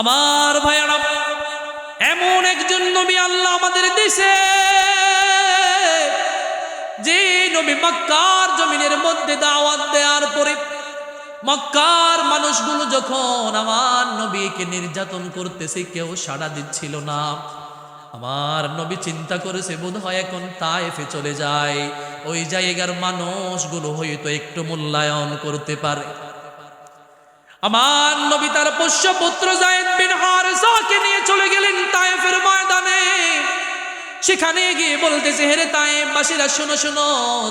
আমার ভাইয়ারা, এমন একজন নবী আল্লাহ আমাদের দেশে যে নবী মক্কার জমিনের মধ্যে দাওয়াত দেওয়ার পরে মক্কার মানুষগুলো যখন আমার নবীকে নির্যাতন করতেছে, কেউ সাড়া দিচ্ছিল না। আমার নবী চিন্তা করেছে বোধ হয় এখন তায়েফে চলে যায়। ওই জায়গার মানুষগুলো হয়তো একটু মূল্যায়ন করতে পারে। আমার নবী তার পোষ্য পুত্র বিন হারেসাকে নিয়ে চলে গেলেন তায়েফের ময়দানে। সেখানে গিয়ে বলতেছে হেরে তায়েফবাসীরা শোনো শোনো,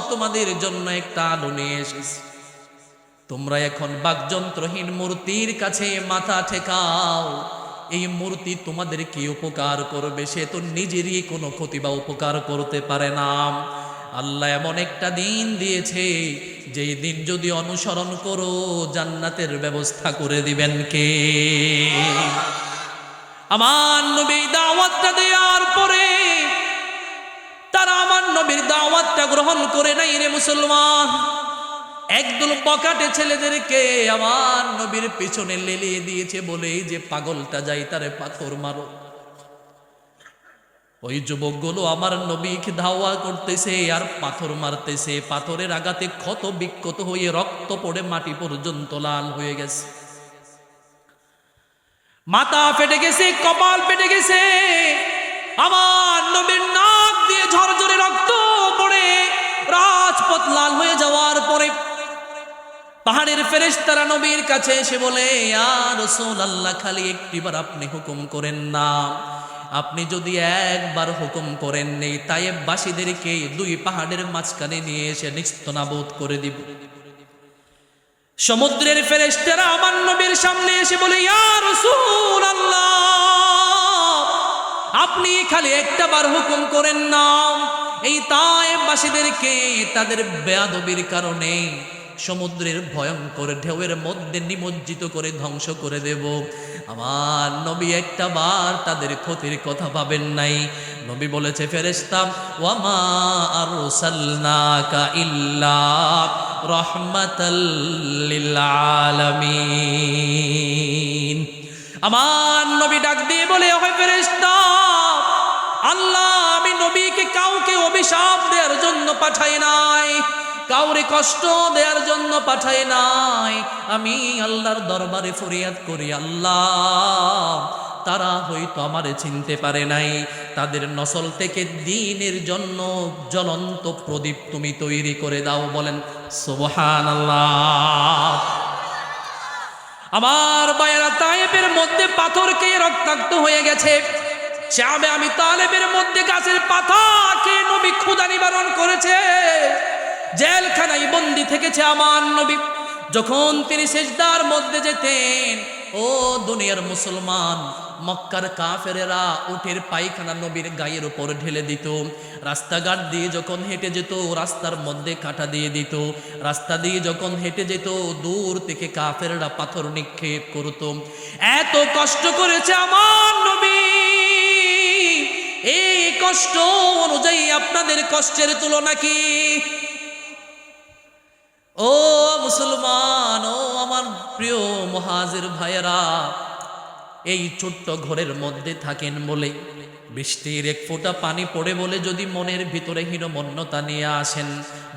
তোমাদের জন্য একটা আলো নিয়ে এসেছি। তোমরা এখন বাকযন্ত্রহীন মূর্তির কাছে মাথা ঠেকাও। এই মূর্তি তোমাদের কি উপকার করবে? সে তো নিজেরই কোনো ক্ষতি বা উপকার করতে পারে না। আল্লাহ এমন একটা দিন দিয়েছে, যেই দিন যদি অনুসরণ করো, জান্নাতের ব্যবস্থা করে দিবেন কে? আমার নবী দাওয়াতটা দেওয়ার পরে, তারা আমার নবীর দাওয়াতটা গ্রহণ করে নাই রে মুসলমান। একদল পকাটে ছেলেদেরকে আমার নবীর পেছনে লেলিয়ে দিয়েছে বলেই যে পাগলটা যাই তারে পাথর মারো। ওই যুবকগুলো আমার নবীকে ধাওয়া করতেছে আর পাথর মারতেছে। পাথরের আঘাতে ক্ষত বিক্ষত হয়ে রক্ত পড়ে মাটি পর্যন্ত লাল হয়ে গেছে। মাথা ফেটে গেছে, কপাল ফেটে গেছে। আমার নবীর নাক দিয়ে ঝরঝরে রক্ত পড়ে। রাজপথ লাল হয়ে যাওয়ার পরে পাহাড়ের ফেরেশতারা নবীর কাছে এসে বলে আর রসুল আল্লাহ খালি একটিবার আপনি হুকুম করেন না। আপনি যদি একবার হুকুম করেন নেই তাইবাসীদেরকে দুই পাহাড়ের মাঝখানে নিয়ে এসে নিস্তনাবোধ করে দিব। সমুদ্রের ফেরেশতারা আমার নবীর সামনে এসে বলে, ইয়া আল্লাহ আপনি খালি একটা বার হুকুম করেন না এই তায়েববাসীদেরকে তাদের বেয়াদবির কারণে সমুদ্রের ভয়ঙ্কর ঢেউয়ের মধ্যে নিমজ্জিত করে ধ্বংস করে দেব। আমার নবী একটা বার তাদের ক্ষতির কথা ভাবেন নাই। নবী বলেছে ফেরেস্তাম ওয়ামা আরসালনাকা ইল্লা রহমাতাল আমার নবী ডাক দিয়ে বলে হয় ফেরেস্তা আল্লাহ, আমি নবীকে কাউকে অভিশাপ দেওয়ার জন্য পাঠাই নাই। কাউরে কষ্ট দেওয়ার জন্য পাঠাই নাই। আমি আল্লাহর দরবারে ফরিয়াদ করি, আল্লাহ, তারা হয়তো আমারে চিনতে পারে নাই। তাদের নসল থেকে দিনের জন্য জ্বলন্ত প্রদীপ তুমি তৈরি করে দাও, বলেন সুবহান আল্লাহ আমার বায়রা তায়েবের মধ্যে পাথর খেয়ে রক্তাক্ত হয়ে গেছে। চাবে আমি তালেবের মধ্যে গাছের পাতা খেয়ে নবী ক্ষুদা নিবারণ করেছে। জেলখানায় বন্দি থেকেছে আমার নবী। যখন তিনি সেজদার মধ্যে যেতেন, ও দুনিয়ার মুসলমান, মক্কার কাফেরেরা উটের পায়খানা নবীর গায়ের উপর ঢেলে দিত। রাস্তাঘাট দিয়ে যখন হেঁটে যেত, রাস্তার মধ্যে কাটা দিয়ে দিত। রাস্তা দিয়ে যখন হেঁটে যেত, দূর থেকে কাফেররা পাথর নিক্ষেপ করত। এত কষ্ট করেছে আমার নবী। এই কষ্ট অনুযায়ী আপনাদের কষ্টের তুলনা কি? ও মুসলমান, ও আমার প্রিয় মহাজের ভাইয়েরা, এই ছোট্ট ঘরের মধ্যে থাকেন বলে বৃষ্টির এক ফোঁটা পানি পড়ে বলে যদি মনের ভিতরে হীনমন্যতা নিয়ে আসেন,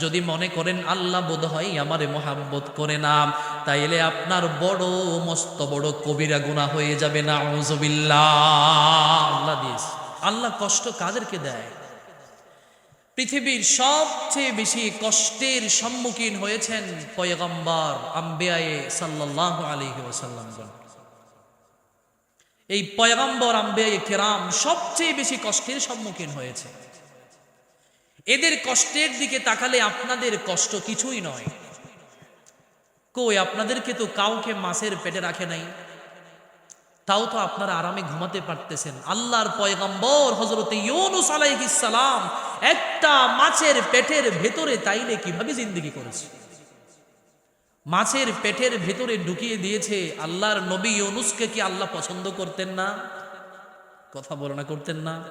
যদি মনে করেন আল্লাহ বোধ হয় আমারে মহাব্বত করে না, তাইলে আপনার বড়, মস্ত, বড় কবিরা গুণা হয়ে যাবে না আল্লাহ দিস আল্লাহ কষ্ট কাদেরকে দেয়? পৃথিবীর সবচেয়ে বেশি কষ্টের সম্মুখীন হয়েছেন পয়গম্বর আম্বিয়ায়ে সাল্লাহ আলহি ওসাল্লামগণ এই পয়গম্বর আম্বিয়ায়ে কেরাম সবচেয়ে বেশি কষ্টের সম্মুখীন হয়েছে। এদের কষ্টের দিকে তাকালে আপনাদের কষ্ট কিছুই নয়। কই, আপনাদেরকে তো কাউকে মাছের পেটে রাখে নাই। তাও তো আপনারা আরামে ঘুমাতে পারতেছেন। আল্লাহর পয়গম্বর হজরত ইউনুস আলাইহিস সালাম একটা মাছের পেটের ভেতরে তাইলে কীভাবে জিন্দগি করেছে? মাছের পেটের ভেতরে ঢুকিয়ে দিয়েছে আল্লাহর নবী ইউনুসকে কি আল্লাহ পছন্দ করতেন না? কথা বলনা করতেন না।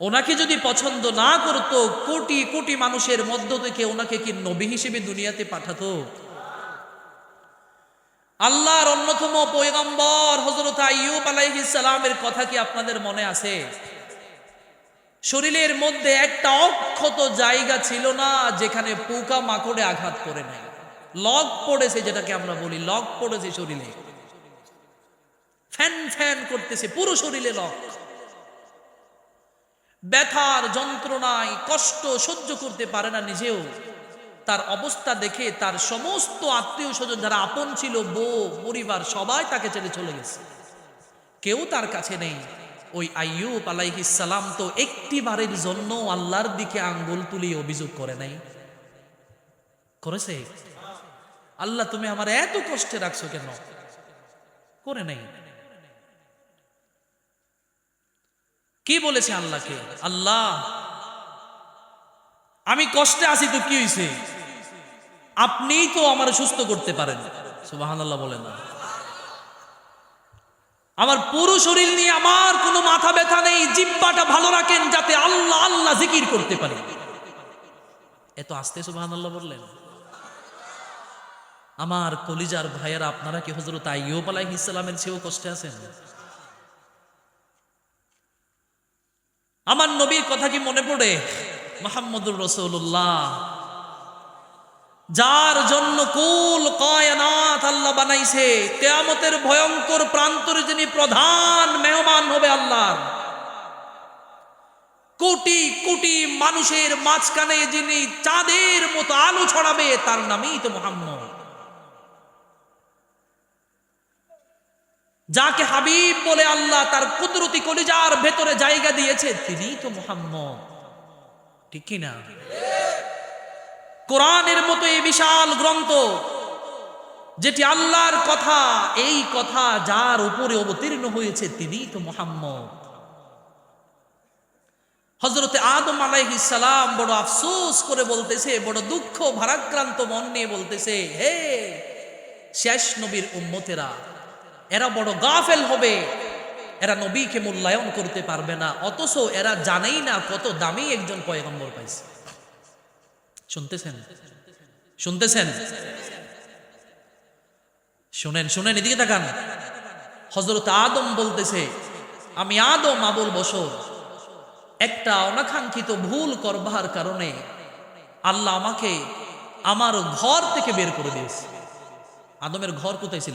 ওনাকে যদি পছন্দ না করতো, কোটি কোটি মানুষের মধ্য থেকে ওনাকে কি নবী হিসেবে দুনিয়াতে পাঠাতো? আল্লাহর অন্যতম পয়গম্বর হজরত আলাইহিস সালামের কথা কি আপনাদের মনে আছে? শরীরের মধ্যে একটা অক্ষত জায়গা ছিল না যেখানে পোকা মাকড়ে আঘাত করে নাই। লক পড়েছে যেটাকে আমরা বলি লক পড়েছে শরীরে। ফ্যান ফ্যান করতেছে, পুরো শরীরে লক ব্যথার যন্ত্রণায় কষ্ট সহ্য করতে পারে না নিজেও। তার অবস্থা দেখে তার সমস্ত আত্মীয় স্বজন যারা আপন ছিল, বউ, পরিবার, সবাই তাকে ছেড়ে চলে গেছে। কেউ তার কাছে নেই। ওই আইয়ুব আলাইহিস সালাম তো একটি বারের জন্য আল্লাহর দিকে আঙ্গুল তুলি অভিযোগ করে নাই। করেছে? আল্লাহ, তুমি আমার এত কষ্টে রাখছো কেন? করে নাই। কি বলেছে আল্লাহকে? আল্লাহ, আমি কষ্টে আছি তো কি হয়েছে আপনিই তো আমার সুস্থ করতে পারেন। সুবাহান আল্লাহ বলে না। আমার পুরো শরীর নিয়ে আমার কোনো মাথা ব্যথা নেই, জিব্বাটা ভালো রাখেন যাতে আল্লাহ আল্লাহ জিকির করতে পারে। এত আস্তে সুবাহান আল্লাহ বললেন। আমার কলিজার ভাইয়েরা, আপনারা কি হজরত আইয়ুব আলাইহিস সালামের চেয়েও কষ্টে আছেন? আমার নবীর কথা কি মনে পড়ে? মোহাম্মদুর রসুল্লাহ যার জন্য কুল কয়নাথ আল্লাহ বানাইছে, কেয়ামতের ভয়ঙ্কর প্রান্তরে যিনি প্রধান মেহমান হবে আল্লাহ কোটি কোটি মানুষের মাঝখানে যিনি চাঁদের মতো আলো ছড়াবে, তার নামই তো মোহাম্মদ। যাকে হাবিব বলে আল্লাহ তার কুদরতি কলিজার ভেতরে জায়গা দিয়েছে তিনি তো মোহাম্মদ। ঠিক কিনা কোরআনের মতো এই বিশাল গ্রন্থ, যেটি আল্লাহর কথা, এই কথা যার উপরে অবতীর্ণ হয়েছে তিনি তো মোহাম্মদ। হজরতে আদম সালাম বড় আফসোস করে বলতেছে, বড় দুঃখ, ভারাক্রান্ত মন নিয়ে বলতেছে, হে শেষ নবীর উম্মতেরা, এরা বড় গাফেল হবে। এরা নবীকে মূল্যায়ন করতে পারবে না, অথচ এরা জানেই না কত দামি একজন পয়গম্বর পাইছে। শুনতেছেন? শুনতেছেন? শুনেন শুনেন, এদিকে তাকান। হজরত আদম বলতেছে, আমি আদম, আবুল বসর একটা অনাকাঙ্ক্ষিত ভুল করবার কারণে আল্লাহ আমাকে আমার ঘর থেকে বের করে দিয়েছে। আদমের ঘর কোথায় ছিল?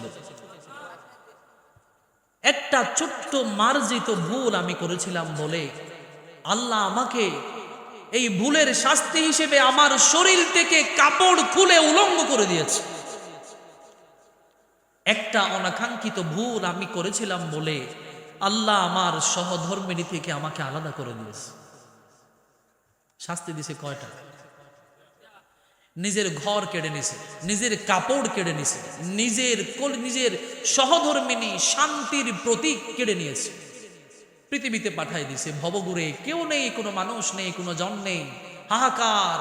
একটা ছোট্ট মার্জিত ভুল আমি করেছিলাম বলে আল্লাহ আমাকে এই ভুলের শাস্তি হিসেবে আমার শরীর থেকে কাপড় খুলে উলঙ্গ করে দিয়েছে। একটা অনাকাঙ্ক্ষিত ভুল আমি করেছিলাম বলে আল্লাহ আমার সহধর্মিনী থেকে আমাকে আলাদা করে দিয়েছে। শাস্তি দিছে কয়টা? নিজের ঘর কেড়ে নিছে, নিজের কাপড় কেড়ে নিছে, নিজের নিজের সহধর্মিনী শান্তির প্রতীক কেড়ে নিয়েছে। পৃথিবীতে পাঠাই দিছে। ভবগুরে কেউ নেই, কোনো মানুষ নেই, কোনো জন নেই। হাহাকার,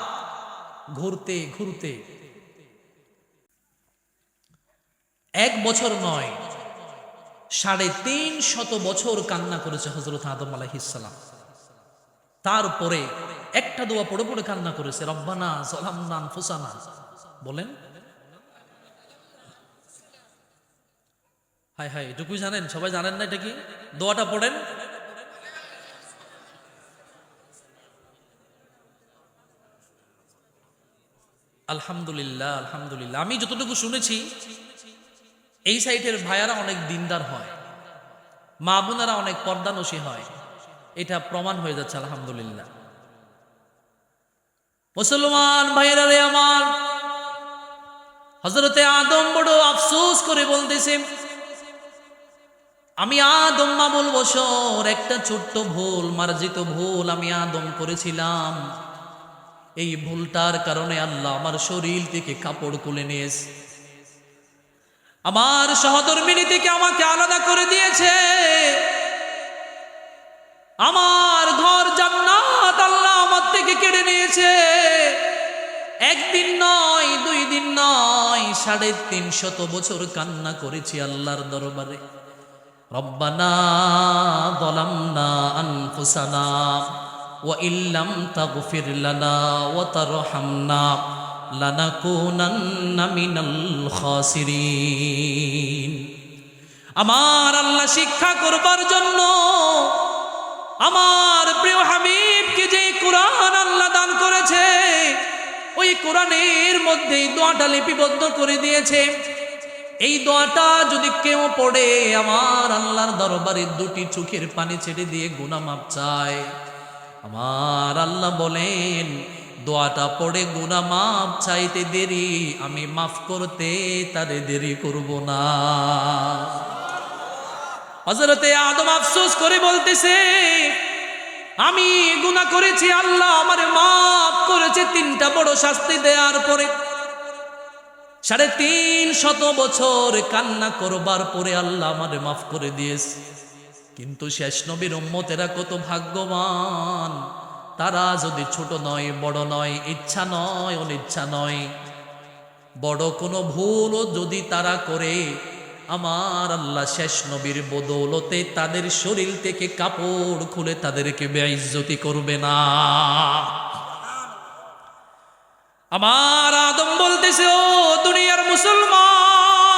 ঘুরতে ঘুরতে। এক বছর নয়, সাড়ে তিন শত বছর কান্না করেছে হজরত আদম আলাহিসাল্লাম তারপরে একটা দোয়া পড়ে পড়ে কান্না করেছে, রব্বানা জলামনান ফুসানা বলেন। হায় হায়, এটুকুই জানেন? সবাই জানেন না এটা কি? দোয়াটা পড়েন। আলহামদুলিল্লাহ আলহামদুলিল্লাহ। আমি যতটুকু শুনেছি, এই সাইটের ভাইয়ারা অনেক দিনদার হয়। মা বোনেরা অনেক পর্দানসী হয়। এটা প্রমাণ হয়ে যাচ্ছে, আলহামদুলিল্লাহ। মুসলমান ভাইয়েরা রে আমার হজরতে আদম বড় আফসোস করে বলতেছে, আমি আদম মামুল বছর একটা ছোট্ট ভুল, মার্জিত ভুল আমি আদম করেছিলাম। এই ভুলটার কারণে আল্লাহ আমার শরীর থেকে কাপড় খুলে নিয়েছে। আমার সহধর্মিনী থেকে আমাকে আলাদা করে দিয়েছে। আমার ঘর জান্নাত আল্লাহ আমার থেকে কেড়ে নিয়েছে। একদিন নয়, দুই দিন নয়, সাড়ে তিনশত বছর কান্না করেছি আল্লাহর দরবারে। রব্বানা দলামনা আনফুসানা। ইল্লাম তাগফির লানা ওয়া তারহামনা লানাকুনান্না মিনাল খাসিরিন আমার আল্লাহ শিক্ষা করবার জন্য আমার প্রিয় হাবিবকে যে কোরআন আল্লাহ দান করেছে, ওই কোরআনের মধ্যেই দোয়াটা লিপিবদ্ধ করে দিয়েছে। এই দোয়াটা যদি কেউ পড়ে, আমার আল্লাহর দরবারে দুটি চোখের পানি ছেড়ে দিয়ে গুনা মাপ চায়। আমার আল্লাহ বলেন, দোয়াটা পড়ে গুনা মাপ চাইতে দেরি, আমি মাফ করতে তারে দেরি করব না। হজরতে আদম আফসোস করে বলতেছে, আমি গুনাহ করেছি, আল্লাহ আমারে মাফ করেছে, তিনটা বড় শাস্তি দেওয়ার পরে সাড়ে তিন শত বছর কান্না করবার পরে আল্লাহ আমারে মাফ করে দিয়েছে। কিন্তু শেষ নবীর উম্মতেরা কত ভাগ্যবান। তারা যদি ছোট নয়, বড় নয়, ইচ্ছা নয়, অনিচ্ছা নয়, বড় কোনো ভুলও যদি তারা করে, আমার আল্লাহ শেষ নবীর বদৌলতে তাদের শরীর থেকে কাপড় খুলে তাদেরকে বেইজ্জতি করবে না। আমার আদম বলতেছে, ও দুনিয়ার মুসলমান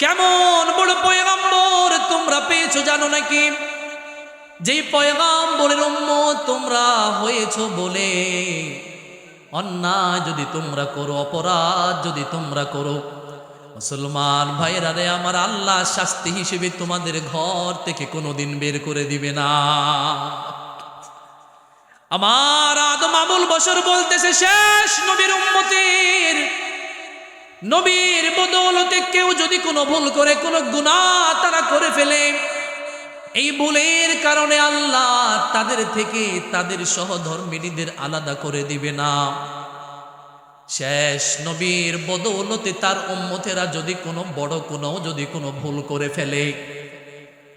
কেমন বড় পয়গাম্বর তোমরা পেয়েছ জানো নাকি? যেই পয়গাম্বরের উম্মত তোমরা হয়েছো বলে অন্যায় যদি তোমরা করো, অপরাধ যদি তোমরা করো, মুসলমান ভাইরা রে, আমার আল্লাহ শাস্তি হিসেবে তোমাদের ঘর থেকে কোনোদিন বের করে দিবে না। আমার আদম আবুল বসর বলতেছে, শেষ নবীর উম্মতের নবীর বদৌলতে কেউ যদি কোনো ভুল করে, কোনো গুনাহ তারা করে ফেলে। এই ভুলের কারণে আল্লাহ তাদের থেকে তাদের সহধর্মিনীদের আলাদা করে দিবে না। শেষ নবীর বদৌলতে তার উম্মতেরা যদি কোনো বড় কোনো যদি কোনো ভুল করে ফেলে।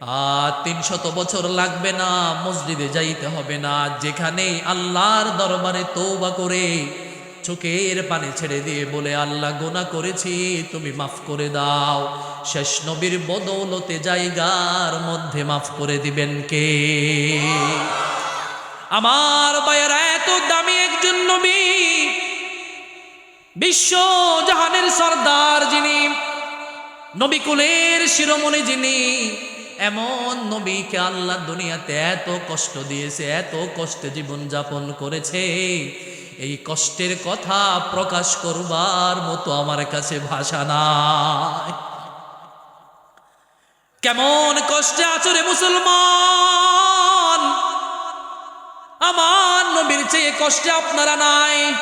আর তিনশত বছর লাগবে না, মসজিদে যাইতে হবে না যেখানে আল্লাহর দরবারে তৌবা করে চোখের পানি ছেড়ে দিয়ে বলে, আল্লাহ গোনা করেছি, তুমি মাফ করে দাও। শেষ নবীর বদৌলতে জায়গার মধ্যে মাফ করে দিবেন কে? আমার বায়ের এত দামি একজন নবী, বিশ্ব জাহানের সর্দার যিনি নবিকুলের শিরোমণি যিনি, এমন নবীকে আল্লাহ দুনিয়াতে এত কষ্ট দিয়েছে, এত কষ্টে জীবন যাপন করেছে। এই কষ্টের কথা প্রকাশ করবার মতো আমার কাছে ভাষা নাই। কেমন কষ্টে আছো রে মুসলমান? আমার নবীর চেয়ে কষ্টে আপনারা নাই।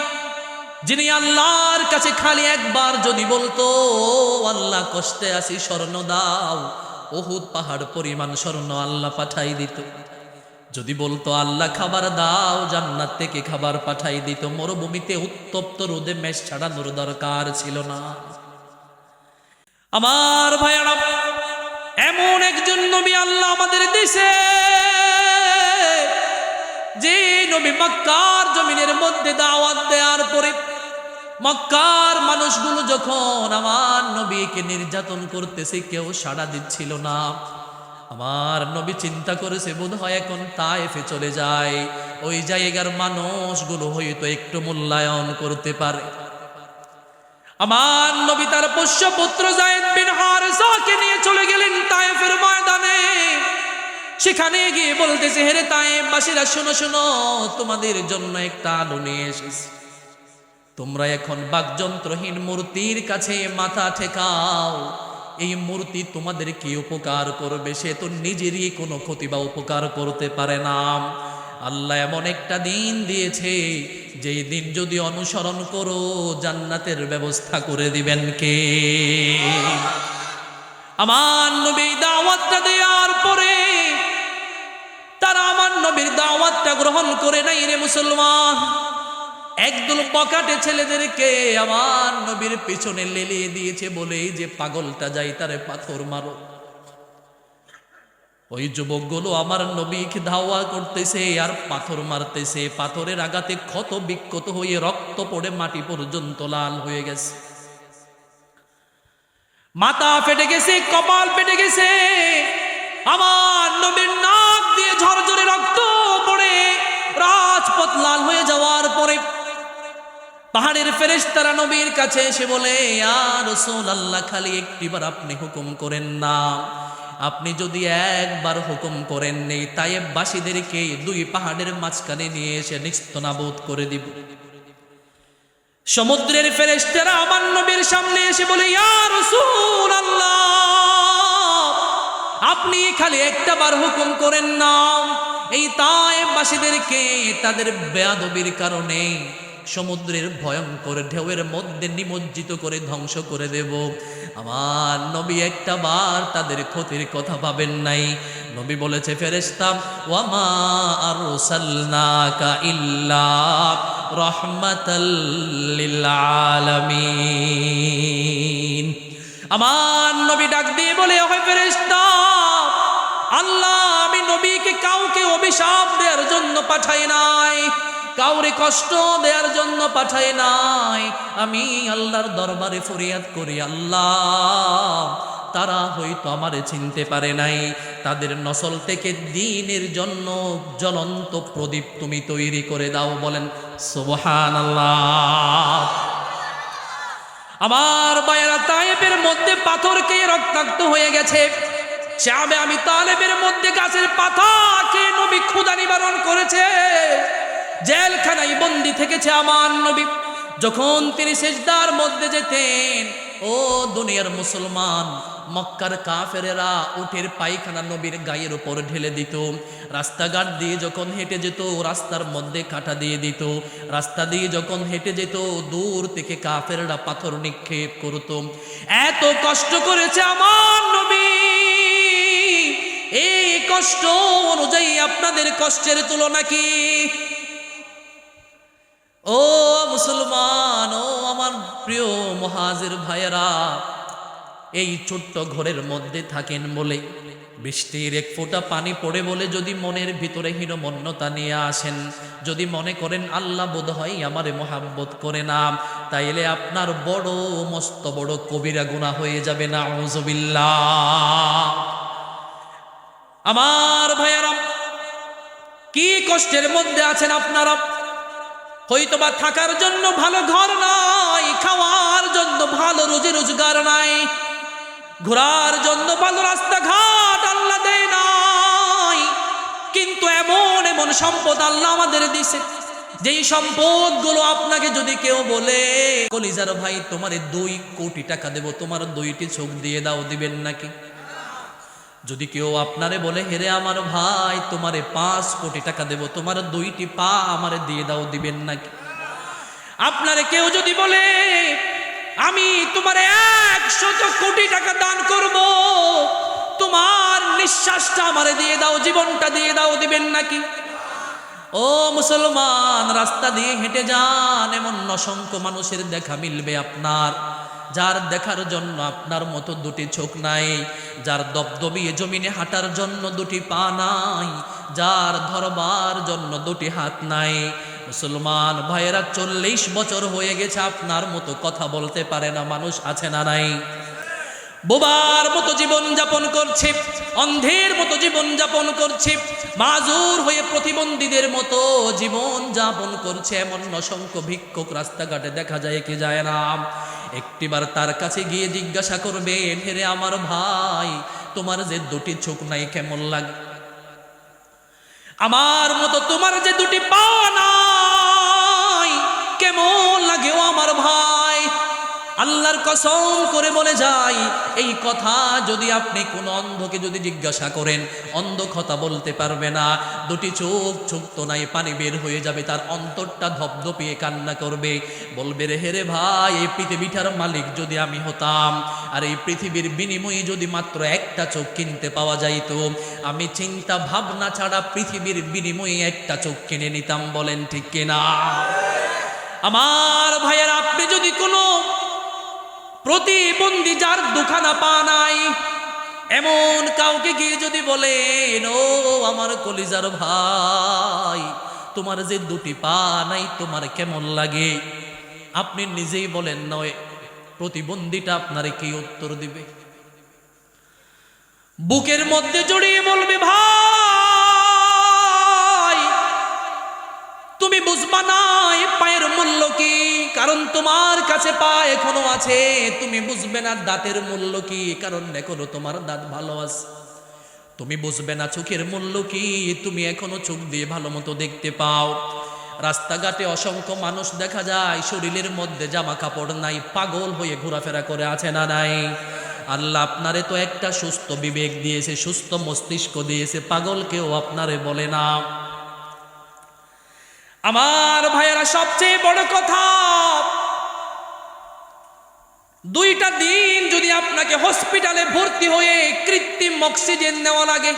যিনি আল্লাহর কাছে খালি একবার যদি বলতো, আল্লাহ কষ্টে আসি স্বর্ণ দাও। বহুত পাহাড় পরিমাণ স্বর্ণ আল্লাহ পাঠাই দিত। যদি বলতো, আল্লাহ, খাবার দাও, জান্নাত থেকে খাবার পাঠাই দিত। মরুভূমিতে উত্তপ্ত রোদে মেষ ছাড়ানোর দরকার ছিল না। আমার ভাইয়ারা, এমন একজন নবী আল্লাহ আমাদের দেশে যে নবী মক্কার জমিনের মধ্যে দাওয়াত দেওয়ার পরে মক্কার মানুষগুলো যখন আমার নবীকে নির্যাতন করতেছে, কেউ সাড়া দিচ্ছিল না। আমার নবী চিন্তা করেছে বোধ হয় এখন তায়েফে চলে যায়। ওই জায়গার মানুষগুলো হয়তো একটু মূল্যায়ন করতে পারে। আমার নবী তার পোষ্য পুত্র বিন হারেসাকে নিয়ে চলে গেলেন তায়েফের ময়দানে। সেখানে গিয়ে বলতেছে হেরে তায়েফবাসীরা, শোনো শোনো, তোমাদের জন্য একটা আলো নিয়ে এসেছি। তোমরা এখন বাকযন্ত্রহীন মূর্তির কাছে মাথা ঠেকাও। এই মূর্তি তোমাদের কি উপকার করবে? সে তো নিজেরই কোনো ক্ষতি বা উপকার করতে পারে না। আল্লাহ এমন একটা দিন দিয়েছে, যেই দিন যদি অনুসরণ করো, জান্নাতের ব্যবস্থা করে দিবেন কে? আমার নবী দাওয়াতটা দেওয়ার পরে তারা আমার নবীর দাওয়াতটা গ্রহণ করে নাই রে মুসলমান। একদল পকাটে ছেলেদেরকে আমার নবীর পেছনে লেলিয়ে দিয়েছে বলে যে পাগলটা যাই তারে পাথর মারো। ওই যুবকগুলো আমার নবীকে ধাওয়া করতেছে আর পাথর মারতেছে। পাথরের আঘাতে ক্ষত বিক্ষত হয়ে রক্ত পড়ে মাটি পর্যন্ত লাল হয়ে গেছে। মাথা ফেটে গেছে, কপাল ফেটে গেছে। আমার নবীর নাক দিয়ে ঝরঝরে রক্ত পড়ে। রাজপথ লাল হয়ে যাওয়ার পরে পাহাড়ের ফেরেশতারা নবীর কাছে এসে বলে আল্লাহ খালি একটিবার আপনি হুকুম করেন না। আপনি যদি একবার হুকুম করেন নেই তাইবাসীদেরকে দুই পাহাড়ের মাঝখানে নিয়ে এসে নিস্তনাবোধ করে দিব। সমুদ্রের ফেরেশতারা আমার নবীর সামনে এসে বলে, ইয়া রাসূল আপনি খালি একটা বার হুকুম করেন না। এই তায়েববাসীদেরকে তাদের বেয়াদবির কারণে সমুদ্রের ভয়ঙ্কর ঢেউয়ের মধ্যে নিমজ্জিত করে ধ্বংস করে দেব। আমার নবী একটা বার তাদের ক্ষতির কথা ভাবেন নাই। নবী বলেছে ফেরেস্তাম ওয়ামা আরসালনাকা ইল্লা রহমাতাল আমার নবী ডাক দিয়ে বলে হয় ফেরেস্তা আল্লাহ আমি নবীকে কাউকে অভিশাপ দেওয়ার জন্য পাঠাই নাই। কাউরে কষ্ট দেওয়ার জন্য পাঠাই নাই। আমি আল্লাহর দরবারে ফরিয়াদ করি, আল্লাহ, তারা হয়তো আমারে চিনতে পারে নাই। তাদের নসল থেকে দিনের জন্য জ্বলন্ত প্রদীপ তুমি তৈরি করে দাও, বলেন সোবহান আল্লাহ আমার বায়রা তায়েবের মধ্যে পাথর খেয়ে রক্তাক্ত হয়ে গেছে। চাবে আমি তালেবের মধ্যে গাছের পাতা খেয়ে নবী ক্ষুদা নিবারণ করেছে। জেলখানায় বন্দি থেকেছে আমার নবী। যখন তিনি সেজদার মধ্যে যেতেন, ও দুনিয়ার মুসলমান, মক্কার কাফেরেরা উঠের পায়খানা নবীর গায়ের উপর ঢেলে দিত। রাস্তাঘাট দিয়ে যখন হেঁটে যেত, রাস্তার মধ্যে কাটা দিয়ে দিত। রাস্তা দিয়ে যখন হেঁটে যেত, দূর থেকে কাফেররা পাথর নিক্ষেপ করত। এত কষ্ট করেছে আমার নবী। এই কষ্ট অনুযায়ী আপনাদের কষ্টের তুলনা কি? ও মুসলমান, ও আমার প্রিয় মহাজের ভাইয়েরা, এই ছোট্ট ঘরের মধ্যে থাকেন বলে বৃষ্টির এক ফোঁটা পানি পড়ে বলে যদি মনের ভিতরে হীনমন্যতা নিয়ে আসেন, যদি মনে করেন আল্লাহ বোধ হয় আমারে মহাব্বত করে না, তাইলে আপনার বড়, মস্ত, বড় কবিরা গুণা হয়ে যাবে না আউজবিল্লাহ আমার ভাইয়ারা, কি কষ্টের মধ্যে আছেন আপনারা? হয়তোবা থাকার জন্য ভালো ঘর নাই, খাওয়ার জন্য ভালো রুজি রোজগার নাই, ঘোরার জন্য ভালো রাস্তাঘাট আল্লাহ দেয় নাই, কিন্তু এমন এমন সম্পদ আল্লাহ আমাদের দিছে যেই সম্পদগুলো আপনাকে যদি কেউ বলে, কলিজার ভাই, তোমারে দুই কোটি টাকা দেব, তোমার দুইটি চোখ দিয়ে দাও, দিবেন নাকি? যদি কেউ আপনারে বলে, হেরে আমার ভাই, তোমারে পাঁচ কোটি টাকা দেব, তোমার দুইটি পা আমারে দিয়ে দাও, দিবেন নাকি? আপনারে কেউ যদি বলে, আমি তোমার একশত কোটি টাকা দান করব, তোমার নিঃশ্বাসটা আমারে দিয়ে দাও, জীবনটা দিয়ে দাও, দিবেন নাকি? ও মুসলমান, রাস্তা দিয়ে হেঁটে যান, এমন অসংখ্য মানুষের দেখা মিলবে আপনার। যার দেখার জন্য আপনার মতো দুটি চোখ নাই, যার দবদবিয়ে জমিনে হাঁটার জন্য দুটি পা নাই, যার ধরবার জন্য দুটি হাত নাই। মুসলমান ভাইয়েরা, চল্লিশ বছর হয়ে গেছে আপনার মতো কথা বলতে পারে না, মানুষ আছে না নাই। বোবার মতো জীবন যাপন করছে, অন্ধের মতো জীবন যাপন করছে, মাজুর হয়ে প্রতিবন্ধীদের মতো জীবন যাপন করছে এমন অসংখ্য ভিক্ষুক রাস্তাঘাটে দেখা যায় কি যায় না। একটিবার তার কাছে গিয়ে জিজ্ঞাসা করবেন হেরে আমার ভাই, তোমার যে দুটি চোখ নাই কেমন লাগে? আমার মতো তোমার যে দুটি পা নাই, কেমন লাগে আমার ভাই? আল্লাহর কসম করে বলে যাই, এই কথা যদি আপনি কোনো অন্ধকে যদি জিজ্ঞাসা করেন, অন্ধ কথা বলতে পারবে না। দুটি চোখ চোখ তো নাই পানি বের হয়ে যাবে, তার অন্তরটা ধপধপিয়ে কান্না করবে। বলবে, রে হেরে ভাই, এই পৃথিবীটার মালিক যদি আমি হতাম, আর এই পৃথিবীর বিনিময়ে যদি মাত্র একটা চোখ কিনতে পাওয়া যাইত, আমি চিন্তা ভাবনা ছাড়া পৃথিবীর বিনিময়ে একটা চোখ কিনে নিতাম। বলেন ঠিক কিনা? আমার ভাইয়ের, আপনি যদি কোনো প্রতিবন্ধী যার দুখানা পা নাই, এমন কাউকে গিয়ে যদি বলেন ও আমার কলিজার ভাই, তোমার যে দুটি পা নাই, তোমার কেমন লাগে? আপনি নিজেই বলেন, নয়, প্রতিবন্ধীটা আপনারে কি উত্তর দিবে? বুকের মধ্যে জড়িয়ে বলবে, ভাই এ পায়ের মূল্য কি? কারণ তোমার কাছে পা এখনও আছে। তুমি বুঝবে না দাঁতের মূল্য কি, কারণ এখনও তোমার দাঁত ভালো আছে। তুমি বুঝবে না চোখের মূল্য কি, তুমি এখনও চোখ দিয়ে ভালো মতো দেখতে পাও। রাস্তাঘাটে অসংখ্য মানুষ দেখা যায়, শরীরের মধ্যে জামা কাপড় নাই, পাগল হয়ে ঘোরাফেরা করে আছে না নাই? আল্লাহ আপনারে তো একটা সুস্থ বিবেক দিয়েছে, সুস্থ মস্তিষ্ক দিয়েছে, পাগলকেও আপনারে বলে না। আমার ভাইয়েরা, সবচেয়ে বড় কথা, দুইটা দিন যদি আপনাকে হসপিটালে ভর্তি হয়ে কৃত্রিম অক্সিজেন নেওয়া লাগে,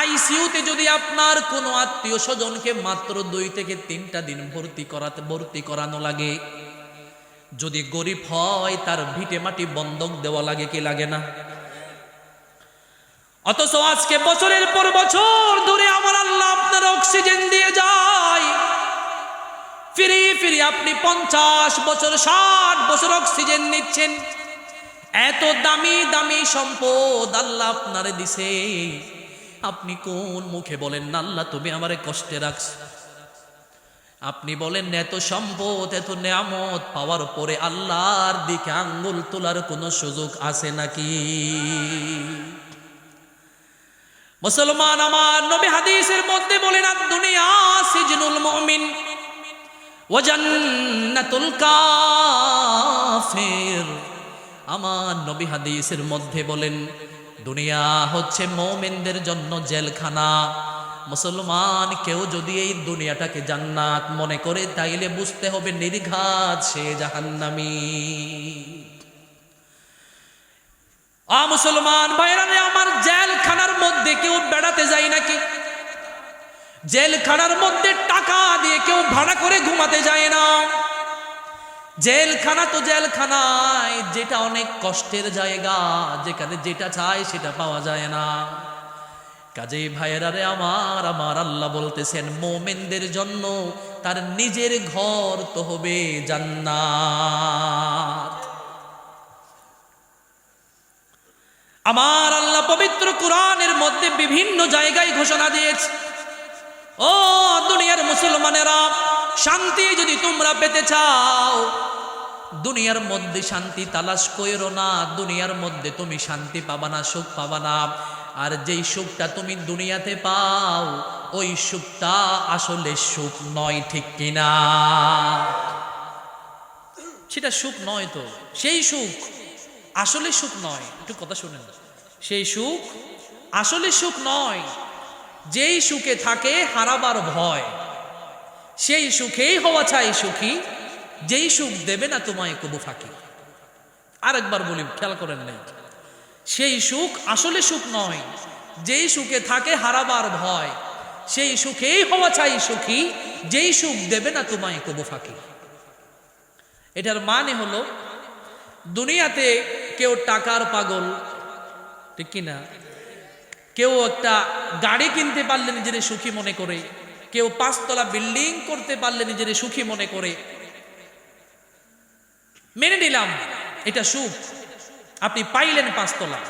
আইসিইউতে যদি আপনার কোনো আত্মীয় স্বজনকে মাত্র দুই থেকে তিনটা দিন ভর্তি করাতে, ভর্তি করানো লাগে, যদি গরিব হয় তার ভিটে মাটি বন্ধক দেওয়া লাগে কি লাগে না? অথচ আজকে বছরের পর বছর ধরে আমার আল্লাহ আপনার অক্সিজেন দিয়ে যায়। ফিরে ফিরে আপনি পঞ্চাশ বছর, ষাট বছর অক্সিজেন নিচ্ছেন। এত দামি দামি সম্পদ আল্লাহ আপনারে দিছে। আপনি কোন মুখে বলেন না আল্লাহ, তুমি আমারে কষ্টে রাখছ আপনি বলেন, এত সম্পদ, এত নিয়ামত পাওয়ার পরে আল্লাহর দিকে আঙ্গুল তোলার কোনো সুযোগ আছে নাকি? মুসলমান আমার নবী হাদিসের মধ্যে বলেন দুনিয়া সিজনুল মুমিন ও কাফির। আমার নবী হাদিসের মধ্যে বলেন, দুনিয়া হচ্ছে মোমেনদের জন্য জেলখানা। মুসলমান কেউ যদি এই দুনিয়াটাকে জান্নাত মনে করে, তাইলে বুঝতে হবে নির্ঘাত সে জাহান্নামী। আ মুসলমান ভাইরানে আমার জেলখানার মধ্যে কেউ বেড়াতে যায় নাকি? জেলখানার মধ্যে টাকা দিয়ে কেউ ভাড়া করে ঘুমাতে যায় না। জেলখানা তো জেলখানায়, যেটা অনেক কষ্টের জায়গা, যেখানে যেটা চায় সেটা পাওয়া যায় না। কাজেই ভাইয়েরারে আমার আমার আল্লাহ বলতেছেন, মোমেনদের জন্য তার নিজের ঘর তো হবে জান্নাত। আমার আল্লাহ পবিত্র কোরআনের মধ্যে বিভিন্ন জায়গায় ঘোষণা দিয়েছে। ও দুনিয়ার মুসলমানেরা, শান্তি যদি তোমরা পেতে চাও, দুনিয়ার মধ্যে শান্তি তালাশ করো না, দুনিয়ার মধ্যে তুমি শান্তি পাবা না, সুখ পাবা না। আর যেই সুখটা তুমি দুনিয়াতে পাও, ওই সুখটা আসলে সুখ নয়, ঠিক কিনা? সেটা সুখ নয় তো, সেই সুখ আসলে সুখ নয়। একটু কথা শুনেন। সেই সুখ আসলে সুখ নয়। যেই সুখে থাকে হারাবার ভয়। সেই সুখেই হওয়া চাই সুখী। যেই সুখ দেবে না তোমায় কবু ফাঁকি। আরেকবার বলি, খেয়াল করেন নাই। সেই সুখ আসলে সুখ নয়। যেই সুখে থাকে হারাবার ভয়। সেই সুখেই হওয়া চাই সুখী। যেই সুখ দেবে না তোমায় কবু ফাঁকি। এটার মানে হলো, দুনিয়াতে কেউ টাকার পাগল, ঠিক কিনা? কেউ একটা গাড়ি কিনতে পারলে নিজের সুখী মনে করে, কেউ পাঁচতলা বিল্ডিং করতে পারলে নিজের সুখী মনে করে। মেনে নিলাম, এটা সুখ। আপনি পাইলেন পাঁচতলা,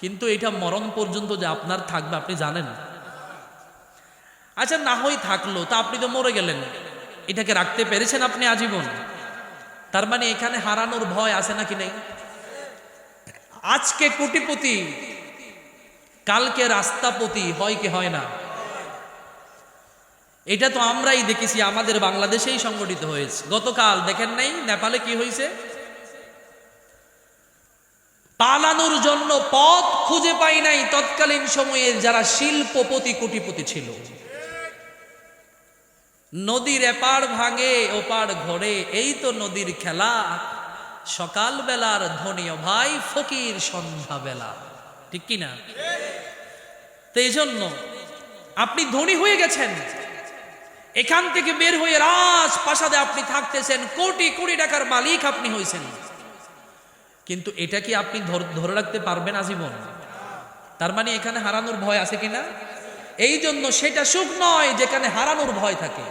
কিন্তু এটা মরণ পর্যন্ত যে আপনার থাকবে, আপনি জানেন আচ্ছা না হয় থাকল, তা আপনি তো মরে গেলেন। এটাকে রাখতে পেরেছেন আপনি আজীবন। তার মানে এখানে হারানোর ভয় আছে নাকি নেই? আজকে কোটিপতি, কালকে রাস্তাপতি, হয় কি হয় না? এটা তো আমরাই দেখেছি, আমাদের বাংলাদেশেই সংগঠিত হয়েছে। গতকাল দেখেন নাই, নেপালে কি হয়েছে? পালানোর জন্য পথ খুঁজে পাই নাই, তৎকালীন সময়ে যারা শিল্পপতি, কোটিপতি ছিল। নদীর এপার ভাঙে, ওপার ঘরে, এই তো নদীর খেলা। সকাল বেলার ধনীয় ভাই ফকির সন্ধ্যা বেলা ঠিক কিনা? তো এই জন্য আপনি ধনী হয়ে গেছেন। এখান থেকে বের হয়ে রাজ প্রাসাদে আপনি থাকতেছেন, কোটি কোটি টাকার মালিক আপনি হয়েছেন। কিন্তু এটা কি আপনি ধরে রাখতে পারবেন আজীবন? তার মানে এখানে হারানোর ভয় আছে কিনা? এই জন্য সেটা সুখ নয় যেখানে হারানোর ভয় থাকে।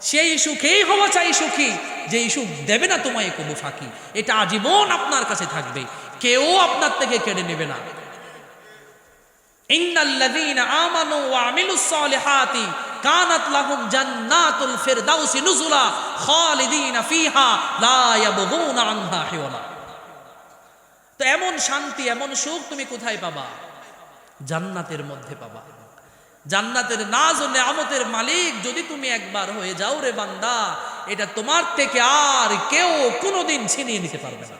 সেই সুখেই হওয়া চাই সুখী যেই সুখ দেবে না তোমায় কবু ফাঁকি, এটা আজীবন আপনার কাছে থাকবে। কেউ আপনার থেকে কেড়ে নেবে না। জান্নাতের মধ্যে পাবা। জান্নাতের নাজ ও নেয়ামতের মালিক যদি তুমি একবার হয়ে যাও রে বান্দা এটা তোমার থেকে আর কেউ কোনোদিন ছিনিয়ে নিতে পারবে না।